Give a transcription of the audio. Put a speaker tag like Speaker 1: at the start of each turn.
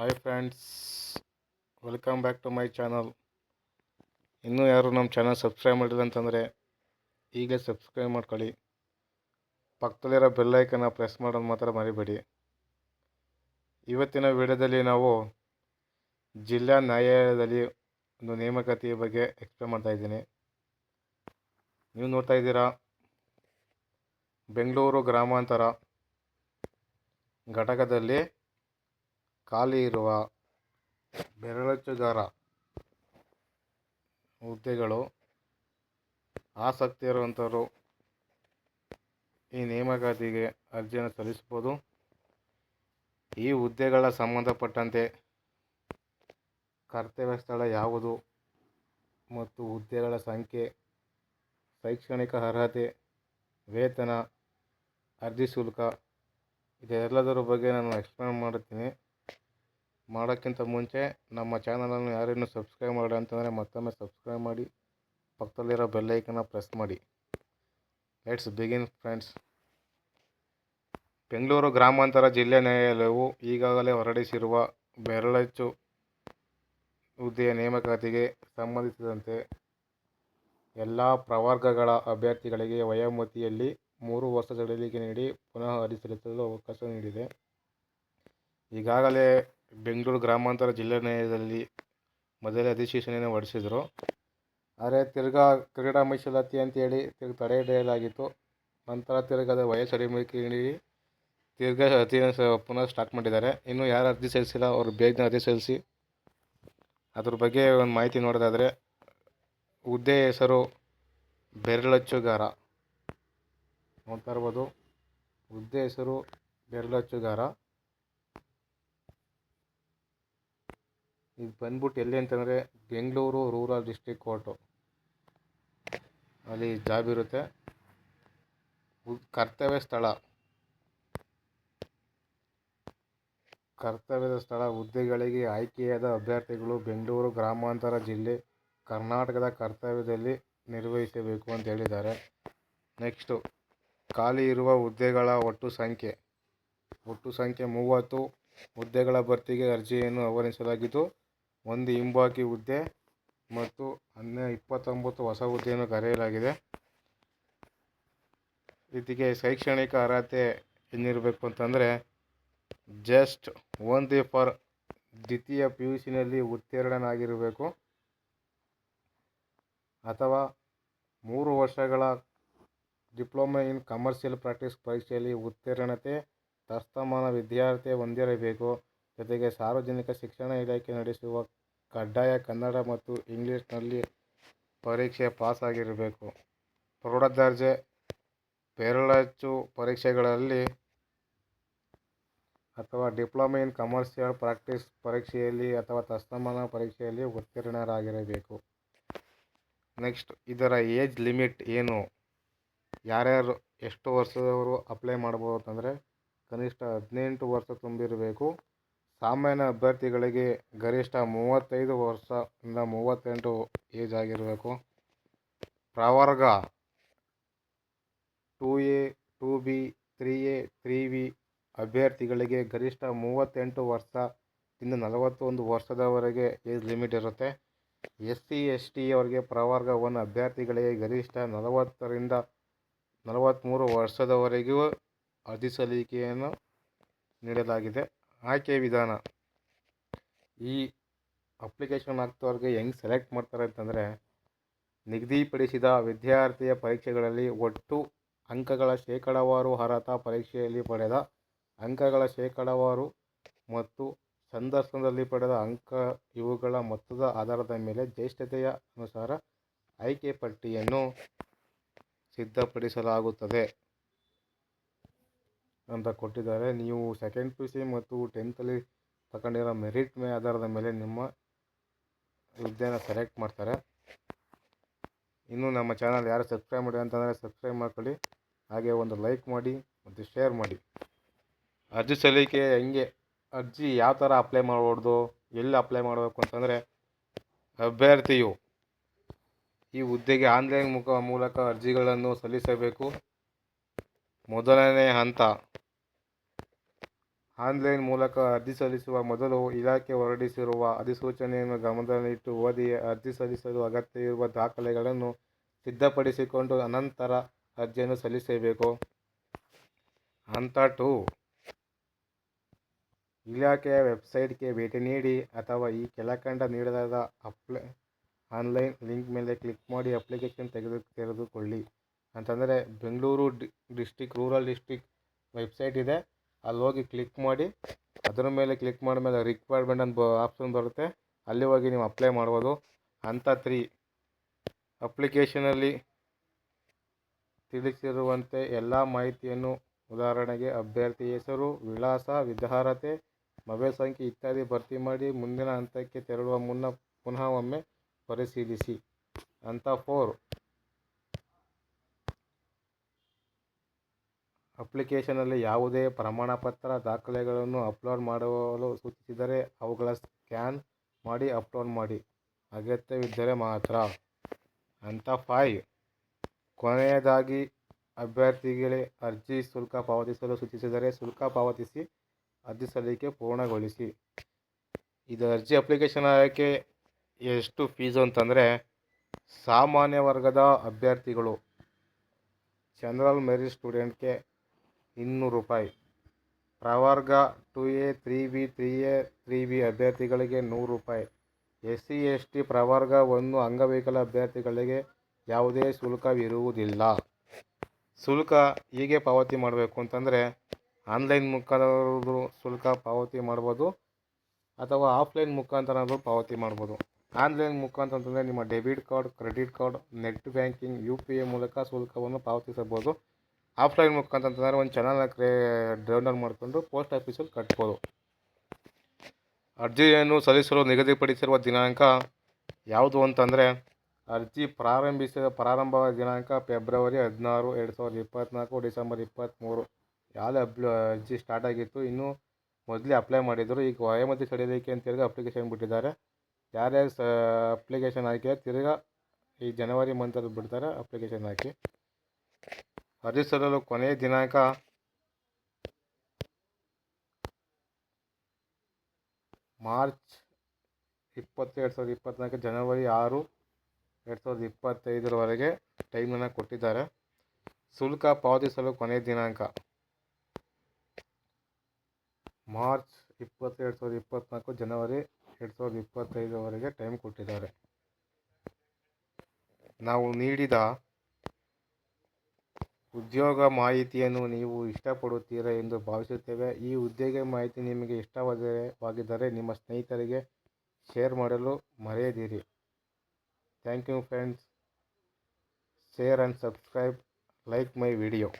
Speaker 1: Hi friends welcome back to my channel ಇನ್ನೂ ಯಾರು ನಮ್ಮ ಚಾನಲ್ ಸಬ್ಸ್ಕ್ರೈಬ್ ಮಾಡಿಲ್ಲ ಅಂತಂದರೆ ಈಗ ಸಬ್ಸ್ಕ್ರೈಬ್ ಮಾಡ್ಕೊಳ್ಳಿ. ಪಕ್ಕದಲ್ಲಿರೋ ಬೆಲ್ಲೈಕನ್ನ ಪ್ರೆಸ್ ಮಾಡೋದು ಮಾತ್ರ ಮರಿಬೇಡಿ. ಇವತ್ತಿನ ವಿಡಿಯೋದಲ್ಲಿ ನಾವು ಜಿಲ್ಲಾ ನ್ಯಾಯಾಲಯದಲ್ಲಿ ಒಂದು ನೇಮಕಾತಿಯ ಬಗ್ಗೆ ಎಕ್ಸ್ಪ್ಲೇನ್ ಮಾಡ್ತಾ ಇದ್ದೀನಿ. ನೀವು ನೋಡ್ತಾ ಇದ್ದೀರಾ ಬೆಂಗಳೂರು ಗ್ರಾಮಾಂತರ ಘಟಕದಲ್ಲಿ ಖಾಲಿ ಇರುವ ಬೆರಳಚ್ಚುಗಾರ ಹುದ್ದೆಗಳು ಆಸಕ್ತಿ ಇರುವಂಥವರು ಈ ನೇಮಕಾತಿಗೆ ಅರ್ಜಿಯನ್ನು ಸಲ್ಲಿಸ್ಬೋದು ಈ ಹುದ್ದೆಗಳ ಸಂಬಂಧಪಟ್ಟಂತೆ ಕರ್ತವ್ಯ ಸ್ಥಳ ಯಾವುದು ಮತ್ತು ಹುದ್ದೆಗಳ ಸಂಖ್ಯೆ, ಶೈಕ್ಷಣಿಕ ಅರ್ಹತೆ, ವೇತನ, ಅರ್ಜಿ ಶುಲ್ಕ, ಇದೆಲ್ಲದರ ಬಗ್ಗೆ ನಾನು ಎಕ್ಸ್ಪ್ಲೇನ್ ಮಾಡುತ್ತೀನಿ ಮಾಡೋಕ್ಕಿಂತ ಮುಂಚೆ ನಮ್ಮ ಚಾನಲನ್ನು ಯಾರೇನು ಸಬ್ಸ್ಕ್ರೈಬ್ ಮಾಡಿ ಅಂತಂದರೆ ಮತ್ತೊಮ್ಮೆ ಸಬ್ಸ್ಕ್ರೈಬ್ ಮಾಡಿ, ಪಕ್ಕದಲ್ಲಿರೋ ಬೆಲ್ಲೈಕನ್ನ ಪ್ರೆಸ್ ಮಾಡಿ. ಲೆಟ್ಸ್ ಬಿಗಿನ್ ಫ್ರೆಂಡ್ಸ್ ಬೆಂಗಳೂರು ಗ್ರಾಮಾಂತರ ಜಿಲ್ಲೆ ನ್ಯಾಯಾಲಯವು ಈಗಾಗಲೇ ಹೊರಡಿಸಿರುವ ಬೆರಳಚ್ಚು ಹುದ್ದೆಯ ನೇಮಕಾತಿಗೆ ಸಂಬಂಧಿಸಿದಂತೆ ಎಲ್ಲ ಪ್ರವರ್ಗಗಳ ಅಭ್ಯರ್ಥಿಗಳಿಗೆ ವಯೋಮತಿಯಲ್ಲಿ ಮೂರು ವರ್ಷ ಸಡಿಲಿಕೆ ನೀಡಿ ಪುನಃ ಅರ್ಜಿ ಸಲ್ಲಿಸಲು ಅವಕಾಶ ನೀಡಿದೆ. ಈಗಾಗಲೇ ಬೆಂಗಳೂರು ಗ್ರಾಮಾಂತರ ಜಿಲ್ಲಾ ನ್ಯಾಯಾಲಯದಲ್ಲಿ ಮೊದಲೇ ಅಧಿಸೂಚನೆಯನ್ನು ಹೊರಡಿಸಿದರು. ಆದರೆ ತಿರ್ಗಾ ಕ್ರೀಡಾ ಮೀಸಲಾತಿ ಅಂತೇಳಿ ತಿರ್ಗಿ ತಡೆ ಹಿಡಿಯಲಾಗಿತ್ತು. ನಂತರ ತಿರ್ಗಿ ಅದು ವಯಸ್ಸು ಇಳಿಕೆ ನೀಡಿ ತಿರ್ಗಾ ಅರ್ಜಿನ ಪುನಃ ಸ್ಟಾರ್ಟ್ ಮಾಡಿದ್ದಾರೆ. ಇನ್ನೂ ಯಾರು ಅರ್ಜಿ ಸಲ್ಲಿಸಿಲ್ಲ, ಅವರು ಬೇಗನೆ ಅರ್ಜಿ ಸಲ್ಲಿಸಿ ಅದ್ರ ಬಗ್ಗೆ ಒಂದು ಮಾಹಿತಿ ನೋಡೋದಾದರೆ ಹುದ್ದೆ ಹೆಸರು ಬೆರಳಚ್ಚುಗಾರ ನೋಡ್ತಾ ಇರ್ಬೋದು. ಹುದ್ದೆ ಹೆಸರು ಬೆರಳಚ್ಚುಗಾರ. ಇದು ಬಂದ್ಬಿಟ್ಟು ಎಲ್ಲಿ ಅಂತಂದರೆ ಬೆಂಗಳೂರು ರೂರಲ್ ಡಿಸ್ಟ್ರಿಕ್ ಕೋರ್ಟು. ಅಲ್ಲಿ ಜಾಬ್ ಇರುತ್ತೆ. ಕರ್ತವ್ಯ ಸ್ಥಳ. ಕರ್ತವ್ಯದ ಸ್ಥಳ, ಹುದ್ದೆಗಳಿಗೆ ಆಯ್ಕೆಯಾದ ಅಭ್ಯರ್ಥಿಗಳು ಬೆಂಗಳೂರು ಗ್ರಾಮಾಂತರ ಜಿಲ್ಲೆ ಕರ್ನಾಟಕದ ಕರ್ತವ್ಯದಲ್ಲಿ ನಿರ್ವಹಿಸಬೇಕು ಅಂತ ಹೇಳಿದ್ದಾರೆ. ನೆಕ್ಸ್ಟು, ಖಾಲಿ ಇರುವ ಹುದ್ದೆಗಳ ಒಟ್ಟು ಸಂಖ್ಯೆ. ಒಟ್ಟು ಸಂಖ್ಯೆ ಮೂವತ್ತು. ಹುದ್ದೆಗಳ ಭರ್ತಿಗೆ ಅರ್ಜಿಯನ್ನು ಆಹ್ವಾನಿಸಲಾಗಿದ್ದು ಒಂದು ಹಿಂಬಾಕಿ ಹುದ್ದೆ ಮತ್ತು ಹನ್ನೆ ಇಪ್ಪತ್ತೊಂಬತ್ತು ಹೊಸ ಹುದ್ದೆಯನ್ನು ಕರೆಯಲಾಗಿದೆ. ಇದಕ್ಕೆ ಶೈಕ್ಷಣಿಕ ಅರ್ಹತೆ ಏನಿರಬೇಕು ಅಂತಂದರೆ ಜಸ್ಟ್ ಓನ್ಲಿ ಫಾರ್ ದ್ವಿತೀಯ ಪಿ ಯು ಸಿನಲ್ಲಿ ಉತ್ತೀರ್ಣನಾಗಿರಬೇಕು. ಅಥವಾ ಮೂರು ವರ್ಷಗಳ ಡಿಪ್ಲೊಮಾ ಇನ್ ಕಮರ್ಷಿಯಲ್ ಪ್ರಾಕ್ಟೀಸ್ ಪರೀಕ್ಷೆಯಲ್ಲಿ ಉತ್ತೀರ್ಣತೆ, ತಸ್ತಮಾನ ವಿದ್ಯಾರ್ಥಿ ಹೊಂದಿರಬೇಕು. ಜೊತೆಗೆ ಸಾರ್ವಜನಿಕ ಶಿಕ್ಷಣ ಇಲಾಖೆ ನಡೆಸುವ ಕಡ್ಡಾಯ ಕನ್ನಡ ಮತ್ತು ಇಂಗ್ಲೀಷ್ನಲ್ಲಿ ಪರೀಕ್ಷೆ ಪಾಸಾಗಿರಬೇಕು. ಪ್ರೌಢ ದರ್ಜೆ, ಬೆರಳಚ್ಚು ಪರೀಕ್ಷೆಗಳಲ್ಲಿ ಅಥವಾ ಡಿಪ್ಲೊಮಾ ಇನ್ ಕಮರ್ಷಿಯಲ್ ಪ್ರಾಕ್ಟೀಸ್ ಪರೀಕ್ಷೆಯಲ್ಲಿ ಅಥವಾ ತಸ್ತಮಾನ ಪರೀಕ್ಷೆಯಲ್ಲಿ ಉತ್ತೀರ್ಣರಾಗಿರಬೇಕು. ನೆಕ್ಸ್ಟ್, ಇದರ ಏಜ್ ಲಿಮಿಟ್ ಏನು? ಯಾರ್ಯಾರು ಎಷ್ಟು ವರ್ಷದವರು ಅಪ್ಲೈ ಮಾಡ್ಬೋದು ಅಂತಂದರೆ, ಕನಿಷ್ಠ ಹದಿನೆಂಟು ವರ್ಷ ತುಂಬಿರಬೇಕು. ಸಾಮಾನ್ಯ ಅಭ್ಯರ್ಥಿಗಳಿಗೆ ಗರಿಷ್ಠ ಮೂವತ್ತೈದು ವರ್ಷದಿಂದ ಮೂವತ್ತೆಂಟು ಏಜ್ ಆಗಿರಬೇಕು. ಪ್ರವರ್ಗ two A, two B, three A, three B ಅಭ್ಯರ್ಥಿಗಳಿಗೆ ಗರಿಷ್ಠ ಮೂವತ್ತೆಂಟು ವರ್ಷದಿಂದ ನಲವತ್ತೊಂದು ವರ್ಷದವರೆಗೆ ಏಜ್ ಲಿಮಿಟ್ ಇರುತ್ತೆ. ಎಸ್ ಸಿ ಎಸ್ ಟಿ ಅವರಿಗೆ ಪ್ರವರ್ಗ ಒನ್ ಅಭ್ಯರ್ಥಿಗಳಿಗೆ ಗರಿಷ್ಠ ನಲವತ್ತರಿಂದ ನಲವತ್ತ್ಮೂರು ವರ್ಷದವರೆಗೂ ಅರ್ಜಿ ಸಲ್ಲಿಕೆಯನ್ನು ನೀಡಲಾಗಿದೆ. ಆಯ್ಕೆ ವಿಧಾನ. ಈ ಅಪ್ಲಿಕೇಶನ್ ಹಾಕ್ದವ್ರಿಗೆ ಹೆಂಗೆ ಸೆಲೆಕ್ಟ್ ಮಾಡ್ತಾರೆ ಅಂತಂದರೆ, ನಿಗದಿಪಡಿಸಿದ ವಿದ್ಯಾರ್ಥಿಯ ಪರೀಕ್ಷೆಗಳಲ್ಲಿ ಒಟ್ಟು ಅಂಕಗಳ ಶೇಕಡಾವಾರು ಅರ್ಹತಾ ಪರೀಕ್ಷೆಯಲ್ಲಿ ಪಡೆದ ಅಂಕಗಳ ಶೇಕಡಾವಾರು ಮತ್ತು ಸಂದರ್ಶನದಲ್ಲಿ ಪಡೆದ ಅಂಕ ಇವುಗಳ ಮೊತ್ತದ ಆಧಾರದ ಮೇಲೆ ಜ್ಯೇಷ್ಠತೆಯ ಅನುಸಾರ ಆಯ್ಕೆ ಪಟ್ಟಿಯನ್ನು ಸಿದ್ಧಪಡಿಸಲಾಗುತ್ತದೆ. ಅಂತ ಕೊಟ್ಟಿದ್ದಾರೆ. ನೀವು ಸೆಕೆಂಡ್ ಪಿ ಯು ಸಿ ಮತ್ತು ಟೆಂತಲ್ಲಿ ತಗೊಂಡಿರೋ ಮೆರಿಟ್ ಮೇ ಆಧಾರದ ಮೇಲೆ ನಿಮ್ಮ ಹುದ್ದೆನ ಸೆಲೆಕ್ಟ್ ಮಾಡ್ತಾರೆ. ಇನ್ನು ನಮ್ಮ ಚಾನಲ್ ಯಾರು ಸಬ್ಸ್ಕ್ರೈಬ್ ಮಾಡಿ ಅಂತಂದರೆ ಸಬ್ಸ್ಕ್ರೈಬ್ ಮಾಡ್ಕೊಳ್ಳಿ. ಹಾಗೆ ಒಂದು ಲೈಕ್ ಮಾಡಿ ಮತ್ತು ಶೇರ್ ಮಾಡಿ. ಅರ್ಜಿ ಸಲ್ಲಿಕೆ ಹೆಂಗೆ? ಅರ್ಜಿ ಯಾವ ಥರ ಅಪ್ಲೈ ಮಾಡಬಾರ್ದು? ಎಲ್ಲಿ ಅಪ್ಲೈ ಮಾಡಬೇಕು ಅಂತಂದರೆ ಅಭ್ಯರ್ಥಿಯು ಈ ಹುದ್ದೆಗೆ ಆನ್ಲೈನ್ ಮುಖ ಮೂಲಕ ಅರ್ಜಿಗಳನ್ನು ಸಲ್ಲಿಸಬೇಕು. ಮೊದಲನೇ ಹಂತ ಆನ್ಲೈನ್ ಮೂಲಕ ಅರ್ಜಿ ಸಲ್ಲಿಸುವ ಮೊದಲು ಇಲಾಖೆ ಹೊರಡಿಸಿರುವ ಅಧಿಸೂಚನೆಯನ್ನು ಗಮನದಲ್ಲಿಟ್ಟು ಓದಿ ಅರ್ಜಿ ಸಲ್ಲಿಸಲು ಅಗತ್ಯವಿರುವ ದಾಖಲೆಗಳನ್ನು ಸಿದ್ಧಪಡಿಸಿಕೊಂಡು ಅನಂತರ ಅರ್ಜಿಯನ್ನು ಸಲ್ಲಿಸಬೇಕು. ಹಂತ ಟು: ಇಲಾಖೆಯ ವೆಬ್ಸೈಟ್ಗೆ ಭೇಟಿ ನೀಡಿ ಅಥವಾ ಈ ಕೆಳಕಂಡ ನೀಡಲಾದ ಅಪ್ಲೈ, ಆನ್ಲೈನ್ ಲಿಂಕ್ ಮೇಲೆ ಕ್ಲಿಕ್ ಮಾಡಿ ಅಪ್ಲಿಕೇಶನ್ ತೆಗೆದು, ತೆರೆದುಕೊಳ್ಳಿ. ಅಂತಂದರೆ Bengaluru district, rural district website ಇದೆ ಅಲ್ಲಿ ಹೋಗಿ ಕ್ಲಿಕ್ ಮಾಡಿ ಅದರ ಮೇಲೆ ಕ್ಲಿಕ್ ಮಾಡಿದ್ಮೇಲೆ ರಿಕ್ವೈರ್ಮೆಂಟ್ ಅಂತ ಆಪ್ಷನ್ ಬರುತ್ತೆ ಅಲ್ಲಿ ಹೋಗಿ ನೀವು ಅಪ್ಲೈ ಮಾಡ್ಬೋದು. ಅಂತ ತ್ರೀ: ಅಪ್ಲಿಕೇಶನಲ್ಲಿ ತಿಳಿಸಿರುವಂತೆ ಎಲ್ಲ ಮಾಹಿತಿಯನ್ನು ಉದಾಹರಣೆಗೆ ಅಭ್ಯರ್ಥಿ ಹೆಸರು, ವಿಳಾಸ, ವಿದ್ಯಾರ್ಹತೆ, ಮೊಬೈಲ್ ಸಂಖ್ಯೆ ಇತ್ಯಾದಿ ಭರ್ತಿ ಮಾಡಿ ಮುಂದಿನ ಹಂತಕ್ಕೆ ತೆರಳುವ ಮುನ್ನ ಪುನಃ ಒಮ್ಮೆ ಪರಿಶೀಲಿಸಿ. ಹಂತ ಫೋರ್: ಅಪ್ಲಿಕೇಶನ್ನಲ್ಲಿ ಯಾವುದೇ ಪ್ರಮಾಣಪತ್ರ, ದಾಖಲೆಗಳನ್ನು ಅಪ್ಲೋಡ್ ಮಾಡಲು ಸೂಚಿಸಿದರೆ ಅವುಗಳ ಸ್ಕ್ಯಾನ್ ಮಾಡಿ ಅಪ್ಲೋಡ್ ಮಾಡಿ ಅಗತ್ಯವಿದ್ದರೆ ಮಾತ್ರ. ಅಂತ ಫೈವ್: ಕೊನೆಯದಾಗಿ ಅಭ್ಯರ್ಥಿಗಳೇ ಅರ್ಜಿ ಶುಲ್ಕ ಪಾವತಿಸಲು ಸೂಚಿಸಿದರೆ ಶುಲ್ಕ ಪಾವತಿಸಿ ಅರ್ಜಿ ಸಲ್ಲಿಕೆ ಪೂರ್ಣಗೊಳಿಸಿ. ಇದು ಅರ್ಜಿ ಅಪ್ಲಿಕೇಶನ್ ಆಗೋಕ್ಕೆ ಎಷ್ಟು ಫೀಸು ಅಂತಂದರೆ ಸಾಮಾನ್ಯ ವರ್ಗದ ಅಭ್ಯರ್ಥಿಗಳು ಜನರಲ್ ಮೆರಿಟ್ ಸ್ಟೂಡೆಂಟ್ಗೆ ಇನ್ನೂರು ರೂಪಾಯಿ, ಪ್ರವರ್ಗ two A, three B, three A, three B ಅಭ್ಯರ್ಥಿಗಳಿಗೆ ನೂರು ರೂಪಾಯಿ, ಎಸ್ ಸಿ ಎಸ್ ಟಿ ಪ್ರವರ್ಗ ಒಂದು ಅಂಗವಿಕಲ ಅಭ್ಯರ್ಥಿಗಳಿಗೆ ಯಾವುದೇ ಶುಲ್ಕವಿರುವುದಿಲ್ಲ. ಶುಲ್ಕ ಹೇಗೆ ಪಾವತಿ ಮಾಡಬೇಕು ಅಂತಂದರೆ ಆನ್ಲೈನ್ ಮುಖಾಂತರ ಶುಲ್ಕ ಪಾವತಿ ಮಾಡ್ಬೋದು ಅಥವಾ ಆಫ್ಲೈನ್ ಮುಖಾಂತರ ಪಾವತಿ ಮಾಡ್ಬೋದು. ಆನ್ಲೈನ್ ಮುಖಾಂತರ ಅಂತಂದರೆ ನಿಮ್ಮ debit card, credit card, net banking, U P I ಮೂಲಕ ಶುಲ್ಕವನ್ನು ಪಾವತಿಸಬಹುದು. ಆಫ್ಲೈನ್ ಮುಖಾಂತರ ಅಂತಂದರೆ ಒಂದು ಚಾನಲ್ನ ಡೌನ್ಲೋಡ್ ಮಾಡಿಕೊಂಡು ಪೋಸ್ಟ್ ಆಫೀಸಲ್ಲಿ ಕಟ್ಬೋದು. ಅರ್ಜಿಯನ್ನು ಸಲ್ಲಿಸಲು ನಿಗದಿಪಡಿಸಿರುವ ದಿನಾಂಕ ಯಾವುದು ಅಂತಂದರೆ ಅರ್ಜಿ ಪ್ರಾರಂಭಿಸಿದ ಪ್ರಾರಂಭವಾದ ದಿನಾಂಕ ಫೆಬ್ರವರಿ ಹದಿನಾರು, ಎರಡು ಸಾವಿರದ ಇಪ್ಪತ್ನಾಲ್ಕು ಡಿಸೆಂಬರ್ ಇಪ್ಪತ್ತ್ಮೂರು ಆಗಲೇ ಅರ್ಜಿ ಸ್ಟಾರ್ಟ್ ಆಗಿತ್ತು. ಇನ್ನು ಮೊದಲೇ ಅಪ್ಲೈ ಮಾಡಿದರು ಈಗ ವಯಮತಿ ಅಂತ ಹೇಳಿ ಅಪ್ಲಿಕೇಶನ್ ಬಿಟ್ಟಿದ್ದಾರೆ. ಯಾರ್ಯಾರು ಅಪ್ಲಿಕೇಶನ್ ಹಾಕಿದ್ದಾರೆ ತಿರ್ಗಿ ಈ ಜನವರಿ ಮಂತಲ್ಲಿ ಬಿಡ್ತಾರೆ ಅಪ್ಲಿಕೇಶನ್ ಹಾಕಿ. ಅರ್ಜಿ ಕೊನೆಯ ದಿನಾಂಕ ಮಾರ್ಚ್ ಇಪ್ಪತ್ತು, ಎರಡು ಸಾವಿರದ ಇಪ್ಪತ್ತ್ನಾಲ್ಕು ಜನವರಿ ಆರು, ಎರಡು ಸಾವಿರದ ಇಪ್ಪತ್ತೈದರವರೆಗೆ ಟೈಮನ್ನು ಕೊಟ್ಟಿದ್ದಾರೆ. ಶುಲ್ಕ ಪಾವತಿಸಲು ಕೊನೆಯ ದಿನಾಂಕ ಮಾರ್ಚ್ ಇಪ್ಪತ್ತು, ಎರಡು ಸಾವಿರದ ಇಪ್ಪತ್ತ್ನಾಲ್ಕು ಜನವರಿ ಎರಡು ಸಾವಿರದ ಇಪ್ಪತ್ತೈದರವರೆಗೆ ಟೈಮ್ ಕೊಟ್ಟಿದ್ದಾರೆ. ನಾವು ನೀಡಿದ ಉದ್ಯೋಗ ಮಾಹಿತಿಯನ್ನು ನೀವು ಇಷ್ಟಪಡುತ್ತೀರಾ ಎಂದು ಭಾವಿಸುತ್ತೇವೆ. ಈ ಉದ್ಯೋಗ ಮಾಹಿತಿ ನಿಮಗೆ ಇಷ್ಟವಾದರೆ, ವಾಗಿದ್ದರೆ ನಿಮ್ಮ ಸ್ನೇಹಿತರಿಗೆ ಶೇರ್ ಮಾಡಲು ಮರೆಯದಿರಿ. Thank you friends. Share and subscribe. Like my video.